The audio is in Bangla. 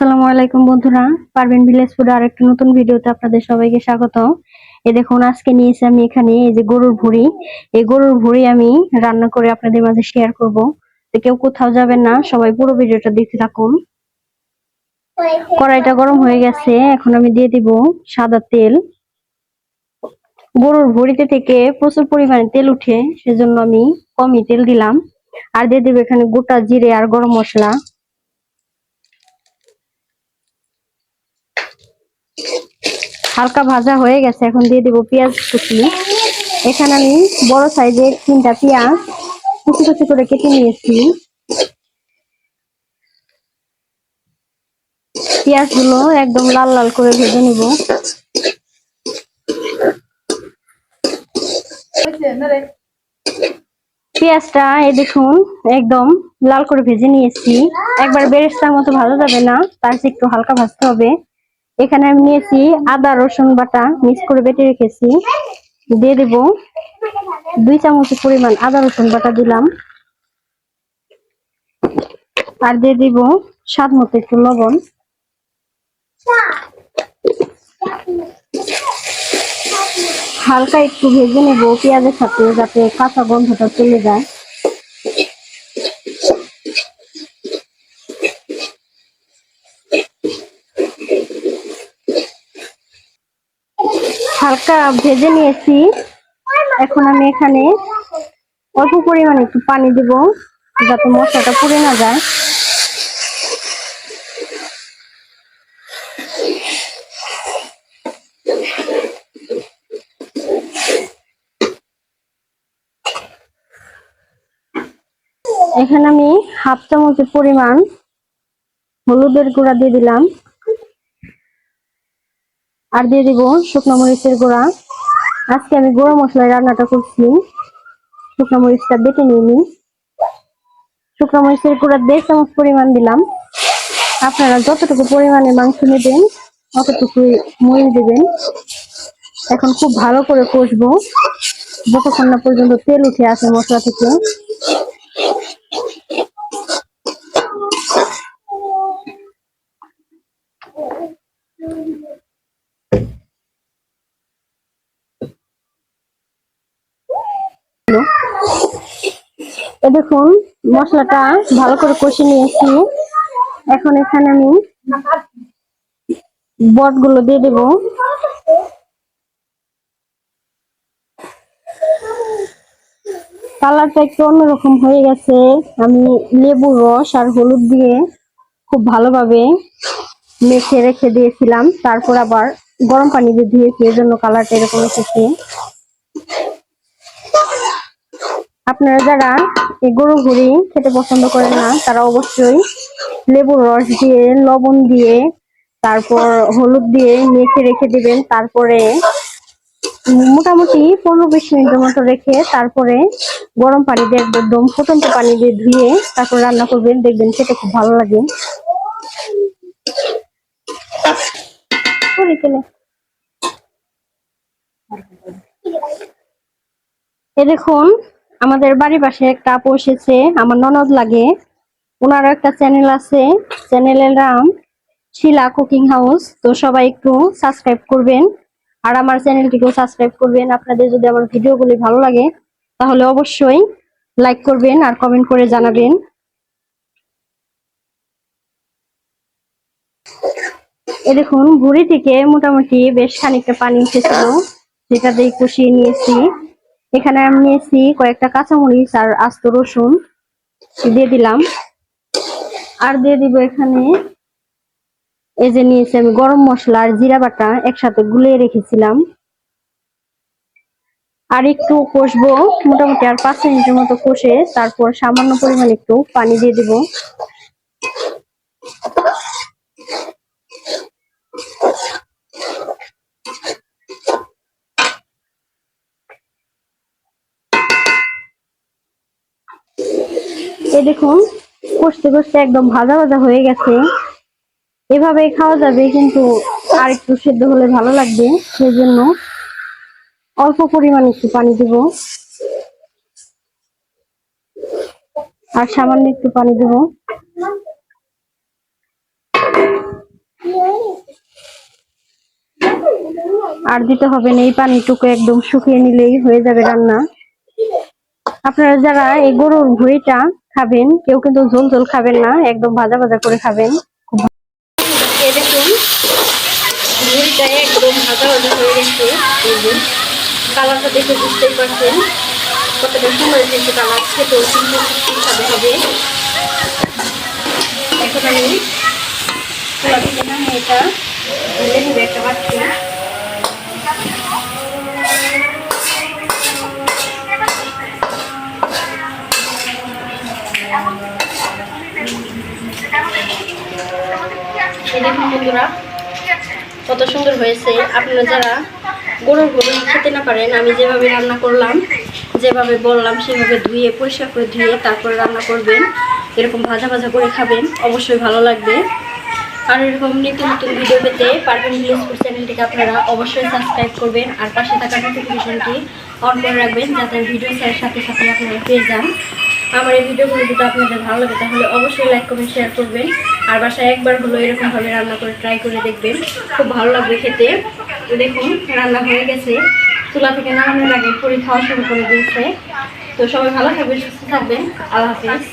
আসসালামু আলাইকুম বন্ধুরা। পারবেন ভিলেজ ফুড আর একটা নতুন ভিডিওতে আপনাদের সবাইকে স্বাগত এই দেখুন, আজকে নিয়েছি আমি এখানে এই যে গরুর ভুড়ি। এই গরুর ভুড়ি আমি রান্না করে আপনাদের মাঝে শেয়ার করব। তো কেউ কোথাও যাবেন না, সবাই পুরো ভিডিওটা দেখতে থাকুন। কড়াইটা গরম হয়ে গেছে, এখন আমি দিয়ে দিব সাদা তেল। গরুর ভুড়িতে থেকে প্রচুর পরিমাণে তেল উঠে, সেজন্য আমি কমই তেল দিলাম। আর দিয়ে দিব এখানে গোটা জিরে আর গরম মশলা। হালকা ভাজা হয়ে গেছে, এখন দিয়ে দিব পেঁয়াজ কুচি। এখানে আমি বড় সাইজের তিনটা পেঁয়াজ কুচি কুচি করে কেটে নিয়েছি। পেঁয়াজগুলো একদম লাল লাল করে ভেজে নিব। পেঁয়াজটা এই দেখুন, একদম লাল করে ভেজে নিয়েছি। একবার বেরেস্তার মতো ভাজা যাবে না, তার একটু হালকা ভাজতে হবে। এখানে আমি নিয়েছি আদা, রসুন বাটা, মিক্স করে বেটে রেখেছি। দিয়ে দেব দুই চামচ পরিমাণ আদা, রসুন বাটা দিলাম। আর দিয়ে দিব স্বাদ মতো একটু লবণ। হালকা একটু ভেজে নেব, পেঁয়াজের সাথে যাতে কাঁচা গন্ধটা চলে যায়। হালকা ভেজে নিয়েছি। এখন আমি এখানে অল্প পরিমাণে একটু পানি দিব, যাতে মশলাটা পুড়ে না যায়। এখানে আমি হাফ চামচের পরিমাণ হলুদের গুঁড়া দিয়ে দিলাম। আর দিয়ে দিব শুকনো মরিচের গুঁড়া। আজকে আমি গুঁড়ো মশলায় রান্নাটা করছি। শুকনো মরিচটা বেটে নিয়ে নিই। শুকনো মরিচের গুঁড়া দেড় চামচ পরিমাণ দিলাম। আপনারা যতটুকু পরিমাণে মাংস নেবেন ততটুকু মরিচ দেবেন। এখন খুব ভালো করে কষবো। যতক্ষণ না পর্যন্ত তেল উঠে আসে মশলা থেকে এ দেখুন, মশলাটা ভালো করে কষে নিয়েছি। এখন এখানে আমি বটগুলো দিয়ে দেব। কালারটা একটু অন্যরকম হয়ে গেছে। আমি লেবু রস আর হলুদ দিয়ে খুব ভালোভাবে মেখে রেখে দিয়েছিলাম। তারপর আবার গরম পানি দিয়ে ধুয়েছি এর জন্য কালারটা এরকম এসেছে। আপনারা যারা এই গরু ঘুরি খেতে পছন্দ করেন না, তারা অবশ্যই লেবুর রস দিয়ে, লবণ দিয়ে, তারপর হলুদ দিয়ে মেখে রেখে দিবেন। তারপরে মোটামুটি পনেরো বিশ মিনিটের মতো রেখে তারপরে গরম পানি দিয়ে একদম ফুটন্ত পানি দিয়ে ধুয়ে তারপর রান্না করবেন। দেখবেন খেতে খুব ভালো লাগে। এ দেখুন আমাদের বাড়ির পাশে একটা আপু এসেছে, আমার ননদ লাগে। ওনারও একটা চ্যানেল আছে চ্যানেলের নাম শিলা কুকিং হাউস। তো সবাই একটু সাবস্ক্রাইব করবেন, আর আমার চ্যানেলটিকেও সাবস্ক্রাইব করবেন। আপনাদের যদি আমার ভিডিওগুলি ভালো লাগে, তাহলে অবশ্যই লাইক করবেন আর কমেন্ট করে জানাবেন। এ দেখুন ভুড়ি থেকে মোটামুটি বেশ খানিকটা পানি উঠেছিল দিয়ে কষিয়ে নিয়েছি। এখানে আমি নিয়েছি কয়েকটা কাঁচামরিচ আর আস্ত রসুন। দিয়ে দিলাম। আর দিয়ে দিব এখানে এই যে নিয়েছি আমি গরম মশলা আর জিরা বাটা একসাথে গুলিয়ে রেখেছিলাম। আর একটু কষবো, মোটামুটি আর পাঁচ মিনিটের মতো কষে তারপর সামান্য পরিমাণ একটু পানি দিয়ে দিব। এ দেখুন, কষতে কষতে একদম ভাজা ভাজা হয়ে গেছে। এভাবে খাওয়া যাবে, কিন্তু আর একটু সেদ্ধ হলে ভালো লাগবে সেই জন্য অল্প পরিমাণ একটু পানি দেব। আর সামান্য একটু পানি দেব। আর দিতে হবে না, এই পানিটুকু একদম শুকিয়ে নিলেই হয়ে যাবে রান্না। আপনারা যারা এই গরুর ভুঁড়িটা খাবেন। কেউ কিন্তু ঝোল ঝোল খাবেন না, একদম ভাজা ভাজা করে খাবেন। একদম ভাজা ভাজা দেখে পারছেন কতটা সুন্দর কালার। সুস্বাদু হবে। এখন আমি এটা একটা বাচ্চা কত সুন্দর হয়েছে। আপনারা যারা গরুর গরু খেতে না পারেন, আমি যেভাবে রান্না করলাম, যেভাবে বললাম, সেভাবে ধুয়ে, পরিষ্কার করে ধুয়ে তারপরে রান্না করবেন। এরকম ভাজা ভাজা করে খাবেন, অবশ্যই ভালো লাগবে। আর এরকম নিত্য নতুন ভিডিও পেতে পারবেন ভিলেজ ফুড চ্যানেলটিকে আপনারা অবশ্যই সাবস্ক্রাইব করবেন। আর পাশে থাকা নোটিফিকেশনটি অন করে রাখবেন, যাতে ভিডিও সাথে সাথে আপনারা পেয়ে যান। আমার এই ভিডিওগুলো যদি আপনাদের ভালো লাগে, তাহলে অবশ্যই লাইক কমেন্ট শেয়ার করবেন। আর বাসায় একবার হলো এরকমভাবে রান্না করে ট্রাই করে দেখবেন। খুব ভালো লাগবে খেতে। দেখুন, রান্না হয়ে গেছে। চুলা থেকে নামানোর আগে পুরি খাওয়া শুরু করে দিয়েছে। তো সবাই ভালো থাকবেন, সুস্থ থাকবেন। আল্লাহ হাফিজ।